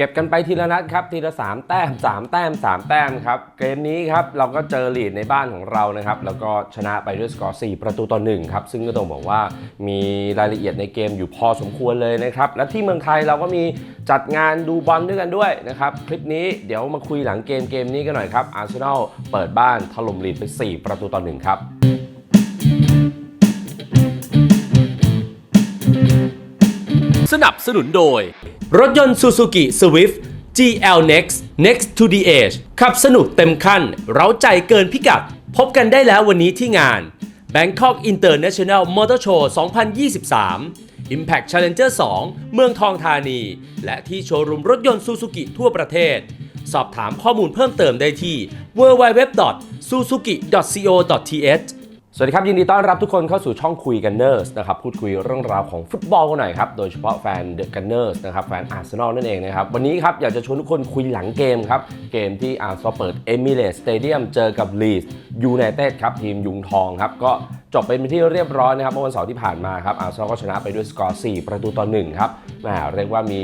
เก็บกันไปทีละนัดครับทีละ 3 แต้ม 3 แต้ม 3 แต้มครับเกมนี้ครับเราก็เจอลีดในบ้านของเรานะครับแล้วก็ชนะไปด้วยสกอร์ 4 ประตูต่อ1ครับซึ่งก็ต้องบอกว่ามีรายละเอียดในเกมอยู่พอสมควรเลยนะครับและที่เมืองไทยเราก็มีจัดงานดูบอลด้วยกันด้วยนะครับคลิปนี้เดี๋ยวมาคุยหลังเกมเกมนี้กันหน่อยครับอาร์เซนอลเปิดบ้านถล่มลีดไป 4 ประตูต่อ1ครับสนับสนุนโดย รถยนต์ Suzuki Swift GL Next Next to the Edge ขับสนุกเต็มขั้น เร้าใจเกินพิกัด พบกันได้แล้ววันนี้ที่งาน Bangkok International Motor Show 2023 Impact Challenger 2 เมืองทองธานี และที่โชว์รูมรถยนต์ Suzuki ทั่วประเทศ สอบถามข้อมูลเพิ่มเติมได้ที่ www.suzuki.co.th สวัสดีครับ ยินดีต้อนรับทุกคนเข้าสู่ช่องคุยกันเนอร์สนะครับพูดคุยเรื่องราวของฟุตบอลกันหน่อยครับโดยเฉพาะแฟนเดอะกันเนอร์สนะครับแฟนอาร์เซนอลนั่นเองนะครับวันนี้ครับอยากจะชวนทุกคนคุยหลังเกมครับ เกมที่อาร์เซนอลเปิดเอมิเรตสเตเดียมเจอกับลีสยูไนเต็ดครับทีมยุงทองครับก็จบเป็นที่เรียบร้อยนะครับเมื่อวันเสาร์ที่ผ่านมาครับอาร์เซนอลก็ชนะไปด้วยสกอร์ 4 ประตูต่อ1ครับแหมเรียกว่ามี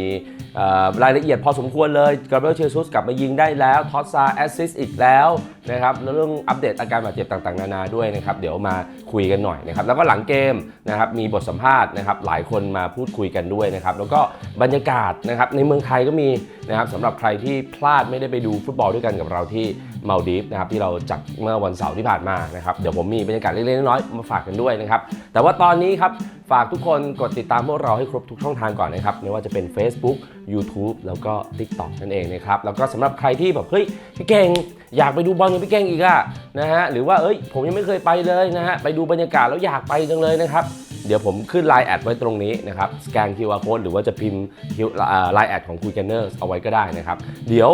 รายละเอียดพอสมควรเลยกาเบรียลเชซุสกลับมายิงได้แล้วทอสซาแอสซิสอีกแล้วนะครับแล้วเรื่องอัปเดตอาการบาดเจ็บต่างๆ นานาด้วยนะครับเดี๋ยวมาคุยกันหน่อยนะครับแล้วก็หลังเกมนะครับมีบทสัมภาษณ์นะครับหลายคนมาพูดคุยกันด้วยนะครับแล้วก็บรรยากาศนะครับในเมืองไทยก็มีนะครับสำหรับใครที่พลาดไม่ได้ไปดูฟุตบอลด้วยกันกับเราที่ มาลดีฟนะครับที่เราจัดเมื่อวันเสาร์ที่ผ่านมานะครับเดี๋ยวผมมีบรรยากาศเล็กๆน้อยๆมาฝากกันด้วยนะครับแต่ว่าตอนนี้ครับฝากทุกคนกดติดตามพวกเราให้ครบทุกช่องทางก่อนนะครับไม่ว่าจะเป็น Facebook YouTube แล้วก็ TikTok นั่นเองนะครับแล้วก็สำหรับใครที่แบบเฮ้ยพี่เก่งอยากไปดูบอลกับพี่เก่งอีกอะนะฮะหรือว่าเอ้ยผมยังไม่เคยไปเลยนะฮะไปดูบรรยากาศแล้วอยากไปจังเลยนะครับ เดี๋ยวผมขึ้น Line แอดไว้ตรงนี้นะครับสแกน QR code หรือว่าจะพิมพ์ l i น์แอดของคุยกันเนอร์เอาไว้ก็ได้นะครับ เดี๋ยว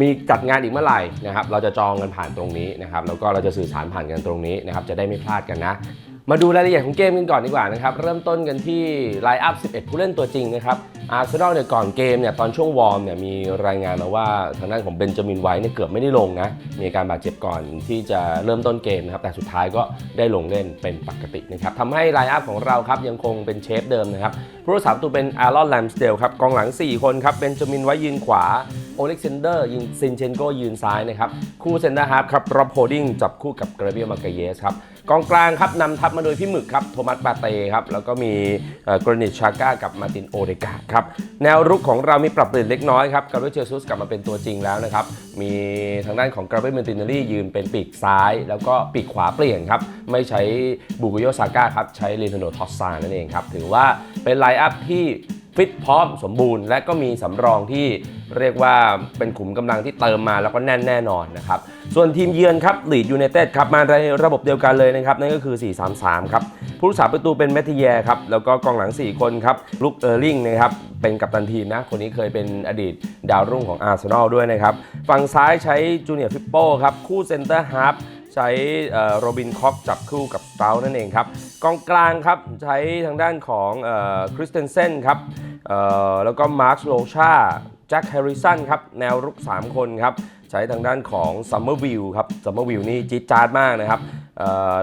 มีจัดงานอีกเมื่อไหร่นะครับ เราจะจองกันผ่านตรงนี้นะครับ แล้วก็เราจะสื่อสารผ่านกันตรงนี้นะครับ จะได้ไม่พลาดกันนะ มาดูรายละเอียดของเกมกันก่อนดีกว่านะครับ เริ่มต้นกันที่ไลน์อัพ 11 ผู้เล่นตัวจริงนะครับ อาร์เซนอลเนี่ยก่อนเกมเนี่ยตอนช่วงวอร์มเนี่ยมีรายงานมาว่าทางด้านของเบนจามินไวท์เนี่ยเกือบไม่ได้ลงนะ มีอาการบาดเจ็บก่อนที่จะเริ่มต้นเกมนะครับ แต่สุดท้ายก็ได้ลงเล่นเป็นปกตินะครับทำให้ไลน์อัพของเราครับยังคงเป็นเชฟเดิมนะครับ ผู้รักษาประตูเป็นอารอนแลมสเดลครับ กองหลัง 4 คนครับ เบนจามินไว้ยืนขวา โอเล็กซานเดอร์ยิงซินเชนโกยืนซ้ายนะครับ คู่เซนเตอร์ฮาร์ฟครับ ร็อบโฮดดิ้งจับคู่กับเกรเบียมาเกเยสครับกองกลางครับนำทัพมาโดยพี่หมึกครับโทมัสปาเต้ครับแล้วก็มีกรนิชชาก้ากับมาตินโอเดกาครับแนวรุกของเรามีปรับเปลี่ยนเล็กน้อยครับกาเบรียลเจซุสกลับมาเป็นตัวจริงแล้วนะครับมีทางด้านของกราเบรียลเมนตินเนอรี่ยืนเป็นปีกซ้าย แล้วก็ปีกขวาเปลี่ยนครับไม่ใช้บูกุโยซาก้าครับใช้เลนโดทอสซานั่นเองครับถือว่าเป็นไลน์อัพที่ฟิตพร้อมสมบูรณ์ และก็มีสำรองที่เรียกว่าเป็นขุมกำลังที่เติมมาแล้วก็แน่นแน่นอนนะครับ ส่วนทีมเยือนครับลีดยูไนเต็ดครับมาในระบบเดียวกันเลยนะครับ นั่นก็คือ 4-3-3 ครับผู้รักษาประตูเป็นแมทธิยครับ แล้วก็กองหลัง 4 คนครับลุกเออร์ลิงนะครับ เป็นกัปตันทีมนะ คนนี้เคยเป็นอดีตดาวรุ่งของอาร์เซนอลด้วยนะครับ ฝั่งซ้ายใช้จูเนียร์ฟิปโป้ครับ คู่เซนเตอร์ฮาร์ฟใช้โรบินคอกจับคู่กับสเตานั่นเองครับ กองกลางครับ ใช้ทางด้านของคริสเตนเซนครับแล้วก็มาร์คโลชาแจ็คแฮร์ริสันครับ แนวรุก 3 คนครับ ใช้ทางด้านของซัมเมอร์วิลครับซัมเมอร์วิลนี่จี๊ดจ๊าดมากนะครับ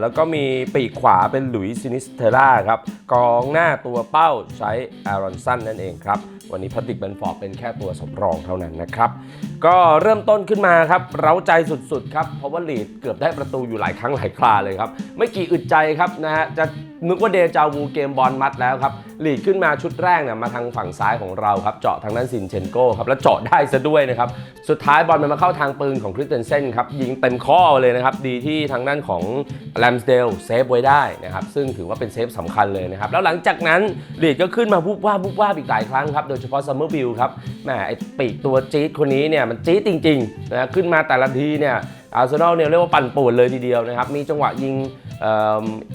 แล้วก็มีปีกขวาเป็นหลุยส์ซินิสเทล่าครับกองหน้าตัวเป้าใช้อารอนสันนั่นเองครับ วันนี้พัติกเบนฟอร์ดเป็นแค่ตัวสำรองเท่านั้นนะครับ ก็เริ่มต้นขึ้นมาครับ เร้าใจสุดๆครับ เพราะว่าลีดเกือบได้ประตูอยู่หลายครั้งหลายคราเลยครับ ไม่กี่อึดใจครับนะฮะจะนึกว่าเดจาวูเกมบอลมัดแล้วครับลีดขึ้นมาชุดแรกเนี่ยมาทางฝั่งซ้ายของเราครับ เจาะทางด้านซินเชนโก้ครับ แล้วเจาะได้ซะด้วยนะครับ สุดท้ายบอลมันมาเข้าทางปืนของคริสเตนเซนครับ ยิงเต็มข้อเลยนะครับ ดีที่ทางด้านของแลมสเดลเซฟไว้ได้นะครับซึ่งถือว่าเป็นเซฟสำคัญเลยนะครับแล้วหลังจากนั้นลีดก็ขึ้นมาบุบว่าบุบว่าอีกหลายครั้งครับโดยเฉพาะซัมเมอร์บิลครับแหมไอปีกตัวจี๊ดคนนี้เนี่ยมันจี๊ดจริงๆนะขึ้นมาแต่ละทีเนี่ยอาร์เซนอลเนี่ยเรียกว่าปั่นป่วนเลยทีเดียวนะครับมีจังหวะยิง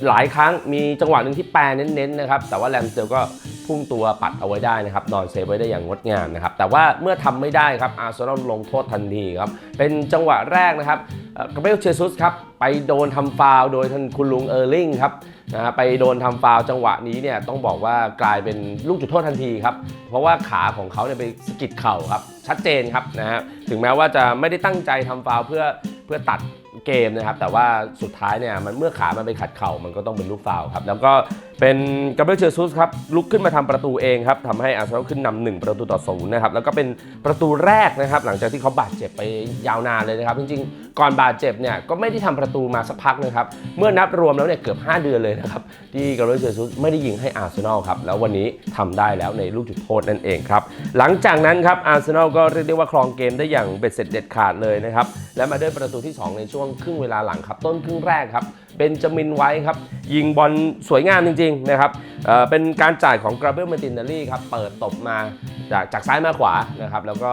หลายครั้งมีจังหวะหนึ่งที่แปรเน้นๆนะครับแต่ว่าแลมสเดลก็ พุ่งตัวปัดเอาไว้ได้นะครับนอนเซฟไว้ได้อย่างงดงามนะครับแต่ว่าเมื่อทำไม่ได้ครับอาร์เซนอลลงโทษทันทีครับเป็นจังหวะแรกนะครับกาเบรียลเชซุสครับไปโดนทำฟาวโดยท่านคุณลุงเออร์ลิงครับนะฮะไปโดนทำฟาวจังหวะนี้เนี่ยต้องบอกว่ากลายเป็นลูกจุดโทษทันทีครับเพราะว่าขาของเขาเนี่ยไปสกิดเข่าครับชัดเจนครับนะฮะถึงแม้ว่าจะไม่ได้ตั้งใจทำฟาวเพื่อเพื่อตัดเกมนะครับแต่ว่าสุดท้ายเนี่ยมันเมื่อขามันไปขัดเข่ามันก็ต้องเป็นลูกฟาวครับแล้วก็เป็นกาเบรียลเจซุสครับลุกขึ้นมาทำประตูเองครับทำให้อาร์เซนอลขึ้นนำหนึ่งประตูต่อศูนย์นะครับแล้วก็เป็นประตูแรกนะครับหลังจากที่เขาบาดเจ็บไปยาวนานเลยนะครับจริงๆ ก่อนบาดเจ็บเนี่ยก็ไม่ได้ทำประตูมาสักพักนะครับเมื่อนับรวมแล้วเนี่ยเกือบ 5 เดือนเลยนะครับที่กาเบรียลเจซุสไม่ได้ยิงให้อาร์เซนอลครับแล้ววันนี้ทำได้แล้วในลูกจุดโทษนั่นเองครับหลังจากนั้นครับอาร์เซนอลก็เรียกได้ว่าครองเกมได้อย่างเบ็ดเสร็จเด็ดขาดเลยนะครับและมาด้วยประตูที่ 2 ในช่วงครึ่งเวลาหลังครับต้นครึ่งแรกครับ เบนจามินไว้ครับ ยิงบอลสวยงามจริงๆนะครับเเป็นการจ่ายของกราเบลเมตินาลีครับ เปิดตบมาจากจากซ้ายมาขวานะครับ แล้วก็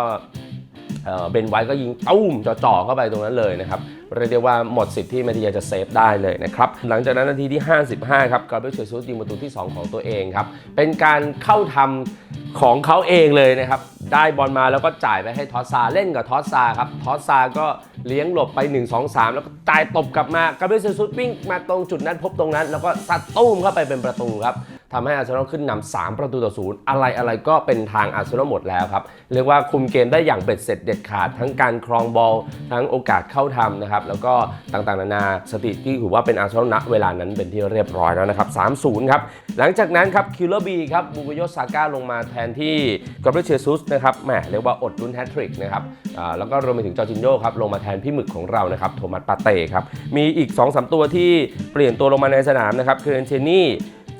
เบนไว้ก็ยิงตุ้มจ่อๆเข้าไปตรงนั้นเลยนะครับเรียกได้ว่าหมดสิทธิ์ที่มาติยาจะเซฟได้เลยนะครับ หลังจากนั้นนาทีที่ 55 ครับกาเบ l ลเชซุสยิงประตูที่ 2 ของตัวเองครับ เป็นการเข้าทำของเขาเองเลยนะครับ ได้บอลมาแล้วก็จ่ายไปให้ทอสซาเล่นกับทอสซาครับทอสซาก็เลี้ยงหลบไป 1 2 3 แล้วก็จ่ายตบกลับมากาเบ l ลเชซุสวิ่งมาตรงจุดนั้นพบตรงนั้น แล้วก็ซัดตุ้มเข้าไปเป็นประตูครับ ทำให้อาร์เซนอลขึ้นนำ3ประตูต่อศูนย์อะไรอะไรก็เป็นทางอาร์เซนอลหมดแล้วครับ เรียกว่าคุมเกมได้อย่างเบ็ดเสร็จเด็ดขาด ทั้งการครองบอล ทั้งโอกาสเข้าทำนะครับ แล้วก็ต่างๆ นานาสติที่ถือว่าเป็นอาร์เซนอลณเวลานั้นเป็นที่เรียบร้อยแล้วนะครับ 3-0 ครับ หลังจากนั้นครับคิลเลอร์บีครับบูโกโยซาก้าลงมาแทนที่กราเบรเชซุสนะครับแหมเรียกว่าอดลุ้นแฮตทริกนะครับอ่าแล้วก็รวมไปถึงจอร์จินโญ่ครับลงมาแทนพี่หมึกของเรานะครับโทมัสปาเต้ครับมีอีก2-3ตัวที่เปลี่ยนตัวลงมาในสนามนะครับคือเอนเชนี่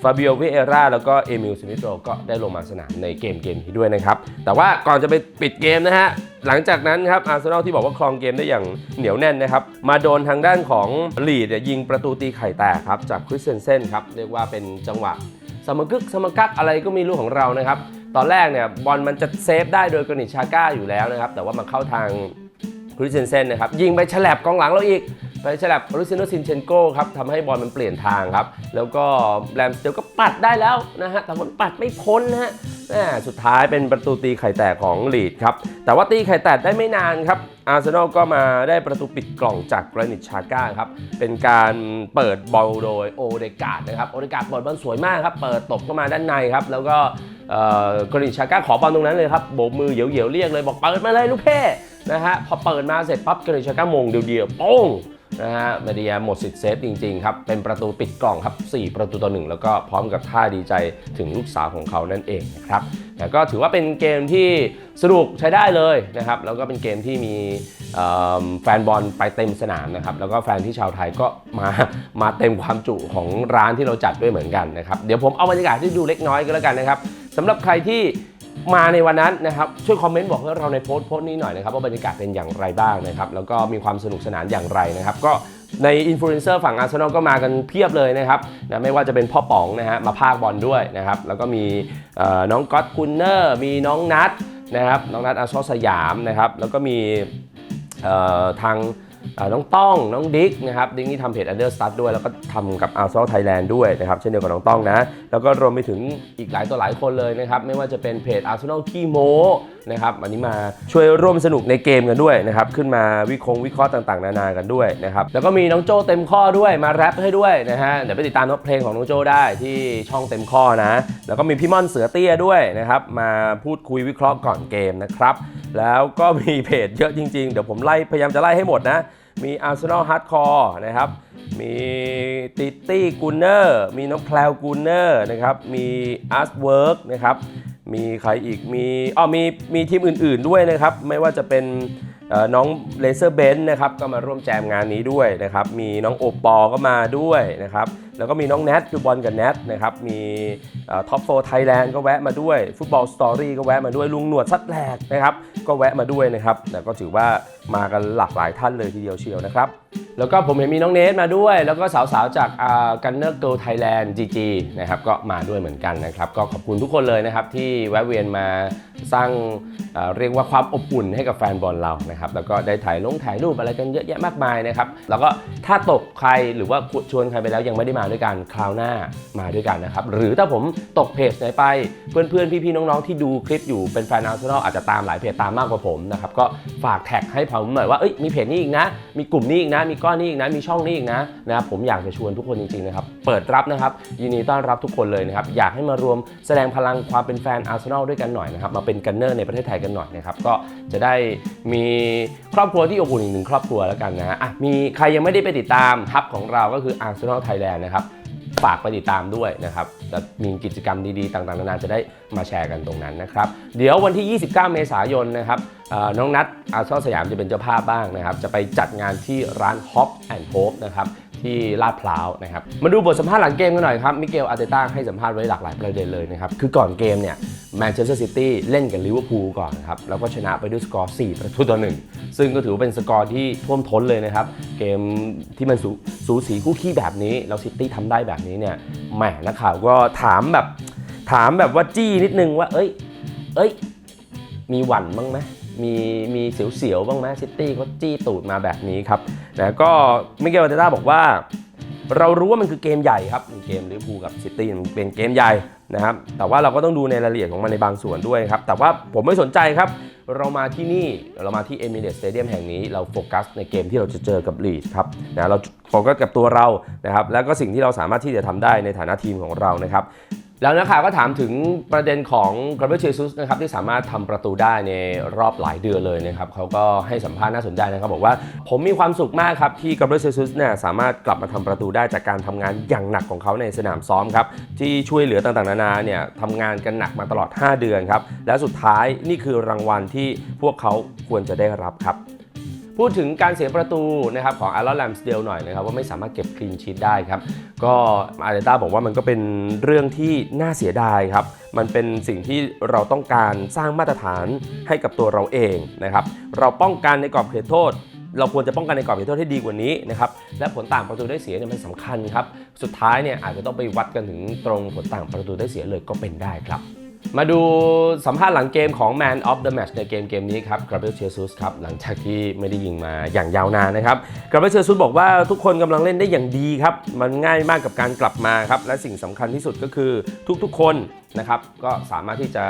ฟาบิโอวิเอราแล้วก็เอมิลสมิโตรก็ได้ลงมาสนามในเกมเกมนี้ด้วยนะครับ แต่ว่าก่อนจะไปปิดเกมนะฮะ หลังจากนั้นครับอาร์เซนอลที่บอกว่าครองเกมได้อย่างเหนียวแน่นนะครับ มาโดนทางด้านของลีดเนี่ยยิงประตูตีไข่แตกครับ จากคริสเซนเซนครับ เรียกว่าเป็นจังหวะสมกึกสมกักอะไรก็ไม่รู้ของเรานะครับ ตอนแรกเนี่ยบอลมันจะเซฟได้โดยกรนิชาก้าอยู่แล้วนะครับ แต่ว่ามันเข้าทาง ริสเซนเซนนะครับยิงไปฉลับกองหลังเราอีก ไปฉลับลูซิโนซินเชนโกครับทำให้บอลมันเปลี่ยนทางครับ แล้วก็แรมสเตลก็ปัดได้แล้วนะฮะแต่มันปัดไม่พ้นนะฮะสุดท้ายเป็นประตูตีไข่แตกของลีดครับ แต่ว่าตีไข่แตกได้ไม่นานครับ อาร์เซนอลก็มาได้ประตูปิดกล่องจากกรนิตชาก้าครับ เป็นการเปิดบอลโดยโอเดกาดนะครับ โอเดกาดเปิดบอลสวยมากครับ เปิดตบเข้ามาด้านในครับ แล้วก็กรนิตชาก้าขอบอลตรงนั้นเลยครับ โบกมือเหยียวๆเรียกเลยบอกเปิดมาเลยลูกเพ่ นะฮะพอเปิดมาเสร็จปั๊บกรนิตชาก้ามงเดียวๆโป้งนะฮะมาเดียหมดสิทธิ์เซฟจริงๆครับ เป็นประตูปิดกล่องครับ 4 ประตูต่อหนึ่งแล้วก็พร้อมกับท่าดีใจถึงลูกสาวของเขานั่นเองนะครับแต่ก็ถือว่าเป็นเกมที่สนุกใช้ได้เลยนะครับ แล้วก็เป็นเกมที่มีแฟนบอลไปเต็มสนามนะครับ แล้วก็แฟนที่ชาวไทยก็มามาเต็มความจุของร้านที่เราจัดด้วยเหมือนกันนะครับ เดี๋ยวผมเอาบรรยากาศที่ดูเล็กน้อยก็แล้วกันนะครับสำหรับใครที่ มาในวันนั้นนะครับช่วยคอมเมนต์บอกเราในโพสต์โพสต์นี้หน่อยนะครับว่าบรรยากาศเป็นอย่างไรบ้างนะครับแล้วก็มีความสนุกสนานอย่างไรนะครับก็ในอินฟลูเอนเซอร์ฝั่งอาร์เซนอลก็มากันเพียบเลยนะครับนะไม่ว่าจะเป็นพ่อป๋องนะฮะมาพากบอลด้วยนะครับแล้วก็มีน้องก๊อตกุนเนอร์มีน้องนัทนะครับน้องนัทอาซอสยามนะครับแล้วก็มีทาง น้องต้องน้องดิ๊กนะครับดิ๊กนี่ทำเพจ Understat ด้วยแล้วก็ทำกับ Arsenal Thailand ด้วยนะครับเช่นเดียวกับน้องต้องนะ แล้วก็รวมไปถึงอีกหลายตัวหลายคนเลยนะครับ ไม่ว่าจะเป็นเพจ Arsenal ขี้โมนะครับอันนี้มาช่วยร่วมสนุกในเกมกันด้วยนะครับ ขึ้นมาวิคงวิเคราะห์ต่างๆ นานากันด้วยนะครับ แล้วก็มีน้องโจเต็มข้อด้วยมาแรปให้ด้วยนะฮะเดี๋ยวไปติดตามเพลงของน้องโจได้ที่ช่องเต็มข้อนะ แล้วก็มีพี่ม่อนเสือเตี้ยด้วยนะครับมาพูดคุยวิเคราะห์ก่อนเกมนะครับแล้วก็มีเพจเยอะจริงๆ เดี๋ยวผมไล่พยายามจะไล่ให้หมดนะมี Arsenal Hardcore นะครับ มีติตี้กูเนอร์ มีน้องแคลวกูเนอร์นะครับ มีอาร์ตเวิร์กนะครับ มีใครอีก มีอ๋อมีมีทีมอื่นๆด้วยนะครับ ไม่ว่าจะเป็นน้องเลเซอร์เบนนะครับ ก็มาร่วมแจมงานนี้ด้วยนะครับ มีน้องโอปอก็มาด้วยนะครับแล้วก็มีน้องแนทคือบอลกับแนทนะครับ มีท็อปโฟไทยแลนด์ก็แวะมาด้วย ฟุตบอลสตอรี่ก็แวะมาด้วย ลุงหนวดซัดแหลกนะครับ ก็แวะมาด้วยนะครับแต่ก็ถือว่ามากันหลากหลายท่านเลยทีเดียวเชียวนะครับ แล้วก็ผมเห็นมีน้องเนทมาด้วย แล้วก็สาวๆจากกันเนอร์เกิลไทยแลนด์จีจีนะครับก็มาด้วยเหมือนกันนะครับ ก็ขอบคุณทุกคนเลยนะครับที่แวะเวียนมาสร้างเรียกว่าความอบอุ่นให้กับแฟนบอลเรานะครับ แล้วก็ได้ถ่ายลงถ่ายรูปอะไรกันเยอะแยะมากมายนะครับ แล้วก็ถ้าตกใครหรือว่าชวนใครไปแล้วยังไม่ได้มาด้วยกันคราวหน้ามาด้วยกันนะครับ หรือถ้าผมตกเพจไหนไป เพื่อนๆ พี่ๆ น้องๆ ที่ดูคลิปอยู่เป็นแฟนอาร์เซนอลอาจจะตามหลายเพจตามมากกว่าผมนะครับก็ฝากแท็กให้ผมหน่อยว่าเอ้ยมีเพจนี้อีกนะ มีกลุ่มนี้อีกนะ มีก้อนนี้อีกนะ มีช่องนี้อีกนะนะครับผมอยากจะชวนทุกคนจริงๆนะครับเปิดรับนะครับยินดีต้อนรับทุกคนเลยนะครับอยากให้มารวมแสดงพลังความเป็นแฟนอาร์เซนอลด้วยกันหน่อยนะครับมาเป็นกันเนอร์ในประเทศไทยกันหน่อยนะครับก็จะได้มีครอบครัวที่อบอุ่นอีกหนึ่งครอบครัวแล้วกันนะฮะอะมีใครยังไม่ได้ไปติดตามทัพของเราก็คือ Arsenal Thailand นะครับ ฝากไปติดตามด้วยนะครับจะมีกิจกรรมดีๆ ต่างๆนานาจะได้มาแชร์กันตรงนั้นนะครับ เดี๋ยววันที่ 29 เมษายนนะครับน้องนัทอาร์ซอสยามจะเป็นเจ้าภาพบ้างนะครับ จะไปจัดงานที่ร้าน Hop and Hope นะครับ ที่ลาดพร้าวนะครับมาดูบทสัมภาษณ์หลังเกมกันหน่อยครับมิเกลอาร์เตต้าให้สัมภาษณ์ไว้หลากหลายประเด็นเลยนะครับคือก่อนเกมเนี่ยแมนเชสเตอร์ซิตี้เล่นกับลิเวอร์พูลก่อนครับแล้วก็ชนะไปด้วยสกอร์ 4 ประตูต่อหนึ่งซึ่งก็ถือว่าเป็นสกอร์ที่ท่วมท้นเลยนะครับ เกมที่มันสูสูสีคู่ขี้แบบนี้ แล้วซิตี้ทำได้แบบนี้เนี่ยแหมนักข่าวก็ถามแบบถามแบบว่าจี้นิดนึงว่า เอ้ย เอ้ย มีหวั่นบ้างไหม มีมีเสียวๆบ้างไหมซิตี้เขาจี้ตูดมาแบบนี้ครับนะก็มิเกลอาร์เตต้าบอกว่า เรารู้ว่ามันคือเกมใหญ่ครับเกมลิเวอร์พูลกับซิตี้มันเป็นเกมใหญ่นะครับแต่ว่าเราก็ต้องดูในรายละเอียดของมันในบางส่วนด้วยครับ แต่ว่าผมไม่สนใจครับ เรามาที่นี่เรามาที่เอมิเรตสเตเดียมแห่งนี้เราโฟกัสในเกมที่เราจะเจอกับลีดครับนะเราโฟกัสกับตัวเรานะครับแล้วก็สิ่งที่เราสามารถที่จะทำได้ในฐานะทีมของเรานะครับ แล้วนักข่าวก็ถามถึงประเด็นของกราเบรเชซุสนะครับที่สามารถทำประตูได้ในรอบหลายเดือนเลยนะครับเขาก็ให้สัมภาษณ์น่าสนใจนะครับ บอกว่าผมมีความสุขมากครับ ที่กราเบรเชซุสเนี่ยสามารถกลับมาทำประตูได้จากการทำงานอย่างหนักของเขาในสนามซ้อมครับ ที่ช่วยเหลือต่างๆ นานาเนี่ยทำงานกันหนักมาตลอด 5 เดือนครับ และสุดท้ายนี่คือรางวัลที่พวกเขาควรจะได้รับครับ พูดถึงการเสียประตูนะครับของอารอนแลมสเดลหน่อยนะครับว่าไม่สามารถเก็บคลีนชีตได้ครับ ก็อาร์เตต้าบอกว่ามันก็เป็นเรื่องที่น่าเสียดายครับ มันเป็นสิ่งที่เราต้องการสร้างมาตรฐานให้กับตัวเราเองนะครับ เราป้องกันในกรอบเขตโทษเราควรจะป้องกันในกรอบเขตโทษให้ดีกว่านี้นะครับ และผลต่างประตูได้เสียเนี่ยมันสำคัญครับ สุดท้ายเนี่ยอาจจะต้องไปวัดกันถึงตรงผลต่างประตูได้เสียเลยก็เป็นได้ครับ มาดูสัมภาษณ์หลังเกมของ Man of the Match ในเกมเกมนี้ครับกราเบลเชซุสครับหลังจากที่ไม่ได้ยิงมาอย่างยาวนานนะครับกราเบลเชซุสบอกว่าทุกคนกำลังเล่นได้อย่างดีครับ มันง่ายมากกับการกลับมาครับ และสิ่งสำคัญที่สุดก็คือทุกๆ คน นะครับก็สามารถที่จะ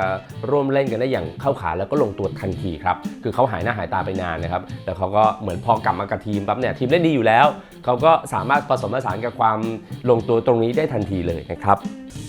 ร่วมเล่นกันได้อย่างเข้าขาแล้วก็ลงตัวทันทีครับคือเขาหายหน้าหายตาไปนานนะครับแต่เขาก็เหมือนพอกลับมากับทีมปั๊บเนี่ยทีมเล่นดีอยู่แล้วเขาก็สามารถผสมผสานกับความลงตัวตรงนี้ได้ทันทีเลยนะครับ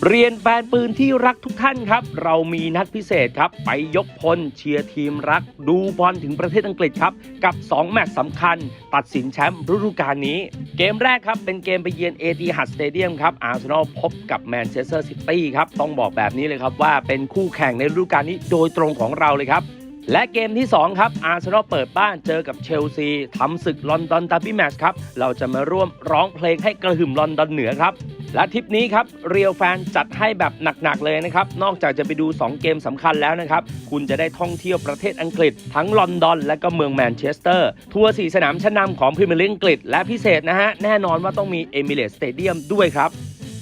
เรียนแฟนปืนที่รักทุกท่านครับ เรามีนัดพิเศษครับ ไปยกพลเชียร์ทีมรัก ดูบอลถึงประเทศอังกฤษครับ กับ 2 แมตช์สำคัญ ตัดสินแชมป์ฤดูกาลนี้ เกมแรกครับ เป็นเกมไปเยือนเอทีฮัดสเตเดียมครับอาร์เซนอลพบกับแมนเชสเตอร์ซิตี้ครับ ต้องบอกแบบแบบนี้เลยครับว่าเป็นคู่แข่งในฤดูกาลนี้โดยตรงของเราเลยครับ และเกมที่ 2 ครับอาร์เซนอลเปิดบ้านเจอกับเชลซีทำศึกลอนดอนดาร์บี้แมชครับเราจะมาร่วมร้องเพลงให้กระหึ่มลอนดอนเหนือครับและทริปนี้ครับเรียวแฟนจัดให้แบบหนักๆเลยนะครับ นอกจากจะไปดู 2 เกมสำคัญแล้วนะครับ คุณจะได้ท่องเที่ยวประเทศอังกฤษ ทั้งลอนดอน และก็เมืองแมนเชสเตอร์ ทัวร์สีสนามชั้นนำของพรีเมียร์ลีกอังกฤษ และพิเศษนะฮะ แน่นอนว่าต้องมีเอมิเรตสเตเดียมด้วยครับ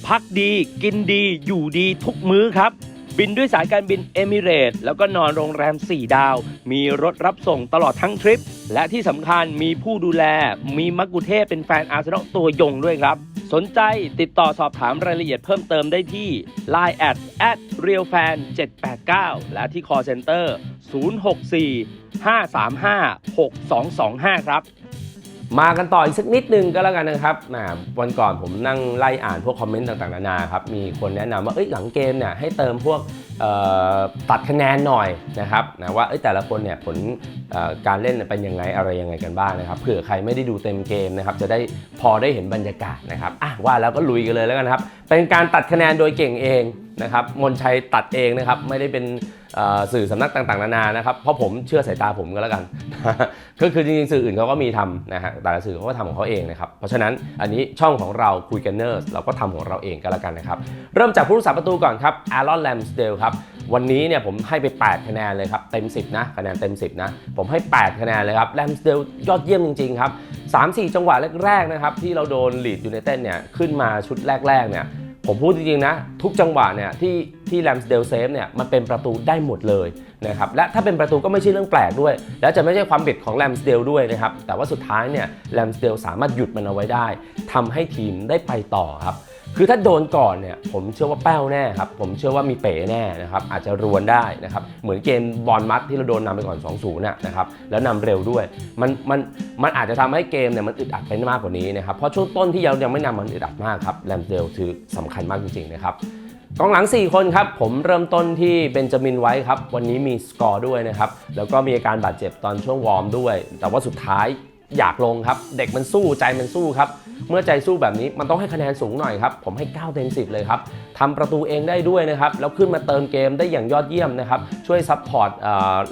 พักดี กินดี อยู่ดีทุกมื้อครับ บินด้วยสายการบินเอมิเรตแล้วก็นอนโรงแรม 4 ดาว มีรถรับส่งตลอดทั้งทริป และที่สำคัญมีผู้ดูแล มีมักกุเทศเป็นแฟนอาร์เซนอลตัวยงด้วยครับ สนใจติดต่อสอบถามรายละเอียดเพิ่มเติมได้ที่ Line at at realfan 789 และที่ call center 064 535 6225 ครับ มากันต่ออีกสักนิดนึงก็แล้วกันนะครับวันก่อนผมนั่งไล่อ่านพวกคอมเมนต์ต่างๆนานาครับ มีคนแนะนำว่าเอ้ยหลังเกมเนี่ยให้เติมพวกตัดคะแนนหน่อยนะครับนะว่าแต่ละคนเนี่ยผลการเล่นเป็นยังไงอะไรยังไงกันบ้างนะครับเผื่อใครไม่ได้ดูเต็มเกมนะครับจะได้พอได้เห็นบรรยากาศนะครับอะว่าแล้วก็ลุยกันเลยแล้วกันครับ เป็นการตัดคะแนนโดยเก่งเองนะครับมนชัยตัดเองนะครับไม่ได้เป็นสื่อสำนักต่างๆ นานานะครับเพราะผมเชื่อสายตาผมก็แล้วกันก็คือจริงๆสื่ออื่นเขาก็มีทำนะฮะแต่ละสื่อเขาก็ทำของเขาเองนะครับเพราะฉะนั้นอันนี้ช่องของเราคุยกันเนอร์สเราก็ทำของเราเองก็แล้วกันนะครับเริ่มจากผู้รักษาประตูก่อนครับอารอนแลมสเดลครับวันนี้เนี่ยผมให้ไป 8 คะแนนเลยครับเต็ม 10 นะคะแนนเต็ม 10 นะ ผมให้ 8 คะแนนเลยครับแลมสเดลยอดเยี่ยมจริงๆครับ3-4 จังหวะแรกๆนะครับที่เราโดนลีดยูไนเต็ดเนี่ยขึ้นมาชุดแรกๆเนี่ย ผมพูดจริงๆนะ ทุกจังหวะเนี่ยที่ที่แลมสเดลเซฟเนี่ยมันเป็นประตูได้หมดเลยนะครับและถ้าเป็นประตูก็ไม่ใช่เรื่องแปลกด้วย และจะไม่ใช่ความผิดของแลมสเดลด้วยนะครับแต่ว่าสุดท้ายเนี่ยแลมสเดลสามารถหยุดมันเอาไว้ได้ทำให้ทีมได้ไปต่อครับ คือถ้าโดนก่อนเนี่ยผมเชื่อว่าแป้วแน่ครับผมเชื่อว่ามีเป๋แน่นะครับอาจจะรวนได้นะครับเหมือนเกมบอลมัดที่เราโดนนำไปก่อน2-0น่ะนะครับแล้วนำเร็วด้วยมันมันมันอาจจะทำให้เกมเนี่ยมันอึดอัดไปมากกว่านี้นะครับเพราะช่วงต้นที่เรายังไม่นำมันอึดอัดมากครับแลมเดลถือสำคัญมากจริงๆนะครับกองหลัง 4 คนครับ ผมเริ่มต้นที่เบนจามินไว้ครับ วันนี้มีสกอร์ด้วยนะครับ แล้วก็มีอาการบาดเจ็บตอนช่วงวอร์มด้วย แต่ว่าสุดท้ายอยากลงครับ เด็กมันสู้ใจมันสู้ครับ เมื่อใจสู้แบบนี้มันต้องให้คะแนนสูงหน่อยครับ ผมให้9เต็ม10 เลยครับทำประตูเองได้ด้วยนะครับ แล้วขึ้นมาเติมเกมได้อย่างยอดเยี่ยมนะครับ ช่วยซัพพอร์ต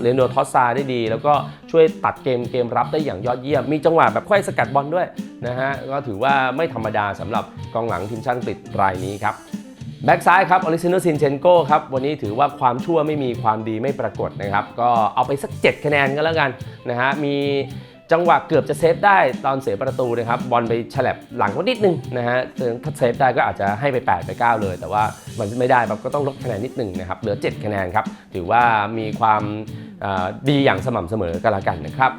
เรนโดทอสซาได้ดี แล้วก็ช่วยตัดเกมเกมรับได้อย่างยอดเยี่ยม มีจังหวะแบบค่อยสกัดบอลด้วยนะฮะ ก็ถือว่าไม่ธรรมดาสำหรับกองหลังทีมชาติอังกฤษรายนี้ครับแบ็กซ้ายครับอลิซิโนซินเชนโกครับ วันนี้ถือว่าความชั่วไม่มีความดีไม่ปรากฏนะครับ ก็เอาไปสัก 7 คะแนนก็แล้วกันนะฮะ มี จังหวะเกือบจะเซฟได้ตอนเสียประตูนะครับบอลไปฉลับหลังเขานิดนึงนะฮะถ้าเซฟได้ก็อาจจะให้ไป 8 ไป 9 เลย แต่ว่ามันไม่ได้แบบก็ต้องลดคะแนนนิดนึงนะครับเหลือ 7 คะแนนครับถือว่ามีความ ดีอย่างสม่ำเสมอกันละกันนะครับ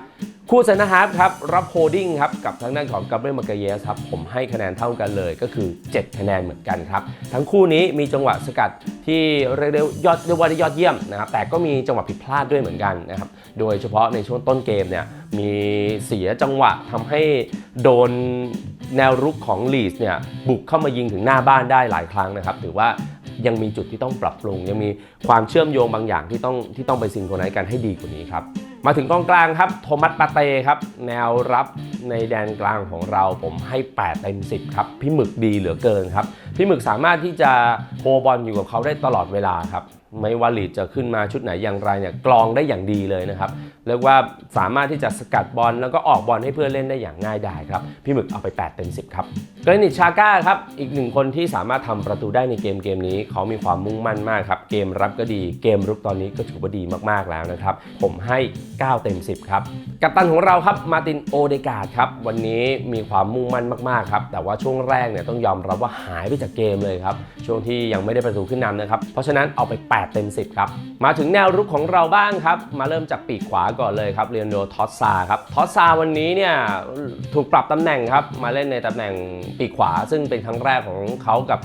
คู่เซนนะฮาร์ฟครับรับโฮดดิ้งครับกับทางด้านของกัเบรียลมาเกเยสครับผมให้คะแนนเท่ากันเลยก็คือ 7 คะแนนเหมือนกันครับทั้งคู่นี้มีจังหวะสกัดที่เรียกได้ยอดเรียกว่าได้ยอดเยี่ยมนะครับแต่ก็มีจังหวะผิดพลาดด้วยเหมือนกันนะครับโดยเฉพาะในช่วงต้นเกมเนี่ยมีเสียจังหวะทำให้โดนแนวรุกของลีสเนี่ยบุกเข้ามายิงถึงหน้าบ้านได้หลายครั้งนะครับถือว่า ยังมีจุดที่ต้องปรับปรุง ยังมีความเชื่อมโยงบางอย่างที่ต้องที่ต้องไปซิงโครไนซ์กันให้ดีกว่านี้ครับ มาถึงกองกลางครับโทมัสปาเต้ครับ แนวรับในแดนกลางของเราผมให้ 8 เต็ม 10 ครับ พี่หมึกดีเหลือเกินครับ พี่หมึกสามารถที่จะโฮบอลอยู่กับเขาได้ตลอดเวลาครับ ไม่ว่าลีดจะขึ้นมาชุดไหนอย่างไรเนี่ยกรองได้อย่างดีเลยนะครับเรียกว่าสามารถที่จะสกัดบอลแล้วก็ออกบอลให้เพื่อนเล่นได้อย่างง่ายดายครับพี่หมึกเอาไป 8 เต็ม 10 ครับเกรนิตชาก้าครับอีกหนึ่งคนที่สามารถทำประตูได้ในเกมเกมนี้ เขามีความมุ่งมั่นมากครับเกมรับก็ดีเกมรุกตอนนี้ก็ถือว่าดีมากๆแล้วนะครับผมให้ 9 เต็ม 10 ครับกัปตันของเราครับมาตินโอเดกาดครับวันนี้มีความมุ่งมั่นมากๆครับแต่ว่าช่วงแรกเนี่ยต้องยอมรับว่าหายไปจากเกมเลยครับช่วงที่ยังไม่ได้ประตูขึ้นนำนะครับเพราะฉะนั้นเอาไป 8เต็ม 10 ครับ มาถึงแนวรุกของเราบ้างครับ มาเริ่มจากปีกขวาก่อนเลยครับเรียนโดทอสซาครับทอสซาวันนี้เนี่ยถูกปรับตำแหน่งครับ มาเล่นในตำแหน่งปีกขวา ซึ่งเป็นครั้งแรกของเขากับ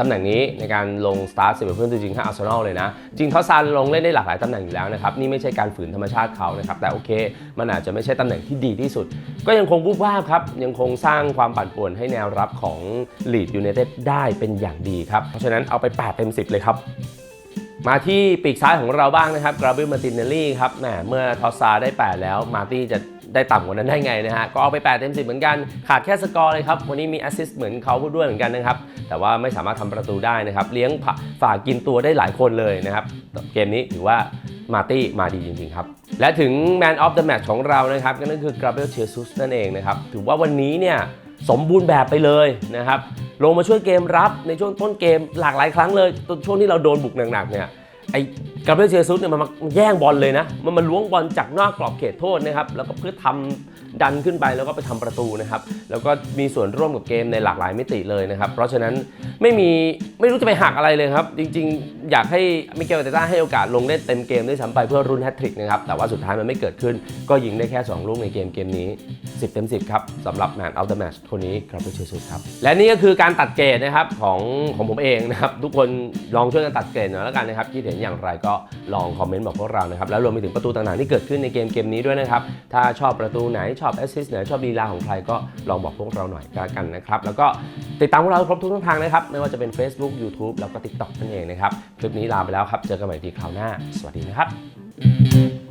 ตำแหน่งนี้ในการลงสตาร์ทสิบเพื่อนจริงให้อาร์เซนอลเลยนะ จริงทอสซาลงเล่นได้หลากหลายตำแหน่งอยู่แล้วนะครับ นี่ไม่ใช่การฝืนธรรมชาติเขานะครับ แต่โอเค มันอาจจะไม่ใช่ตำแหน่งที่ดีที่สุด ก็ยังคงวูบวาครับ ยังคงสร้างความปั่นป่วนให้แนวรับของลีดยู i นเต็ดได้เป็นอย่างดีครับ เพราะฉะนั้นเอาไป 8 เต็ม 10 เลยครับ มาที่ปีกซ้ายของเราบ้างนะครับกราบิลมาตินเนลลี่ครับแหมเมื่อทอสซาได้ 8 แล้วมาตี้จะได้ต่ำกว่านั้นได้ไงนะฮะ ก็เอาไป 8 เต็ม 10 เหมือนกัน ขาดแค่สกอร์เลยครับ วันนี้มีแอสซิสต์เหมือนเขาด้วยเหมือนกันนะครับ แต่ว่าไม่สามารถทำประตูได้นะครับ เลี้ยงฝากกินตัวได้หลายคนเลยนะครับ เกมนี้ถือว่ามาตี้มาดีจริง ๆ ครับ และถึง Man of the Match ของเรานะครับก็นั่นคือกราเบลเชซุสนั่นเองนะครับถือว่าวันนี้เนี่ยสมบูรณ์แบบไปเลยนะครับ ลงมาช่วยเกมรับในช่วงต้นเกมหลากหลายครั้งเลยตอนช่วงที่เราโดนบุกหนักๆเนี่ยไอ้ กาเบรียลเชซุสเนี่ยมันมาแย่งบอลเลยนะ มันมาล้วงบอลจากนอกกรอบเขตโทษนะครับ แล้วก็เพื่อทำดันขึ้นไปแล้วก็ไปทำประตูนะครับ แล้วก็มีส่วนร่วมกับเกมในหลากหลายมิติเลยนะครับ เพราะฉะนั้นไม่มีไม่รู้จะไปหักอะไรเลยครับ จริงๆ อยากให้มิเกลเตต้าให้โอกาสลงเล่นเต็มเกมด้วยซ้ำไปเพื่อรุ่นแฮตทริกนะครับ แต่ว่าสุดท้ายมันไม่เกิดขึ้น ก็ยิงได้แค่ 2 ลูกในเกมเกมนี้ 10 เต็ม 10 ครับสำหรับแมนเอาเดอะแมชคนนี้ครับเชซุสครับ และนี่ก็คือการตัดเกรดนะครับของของผมเองนะครับทุกคนลองช่วยกันตัดเกรดหน่อยแล้วกันนะครับคิดเห็นอย่างไรก็ลองคอมเมนต์บอกพวกเรานะครับ แล้วรวมไปถึงประตูต่างๆที่เกิดขึ้นในเกมเกมนี้ด้วยนะครับ ถ้าชอบประตูไหนชอบแอสซิสต์ไหนชอบลีลาของใครก็ลองบอกพวกเราหน่อยก็แล้วกันนะครับ แล้วก็ติดตามพวกเราครบทุกช่องทางนะครับ ไม่ว่าจะเป็น Facebook YouTube แล้วก็ TikTok นั่นเองนะครับ คลิปนี้ลาไปแล้วครับ เจอกันใหม่ทีคราวหน้า สวัสดีนะครับ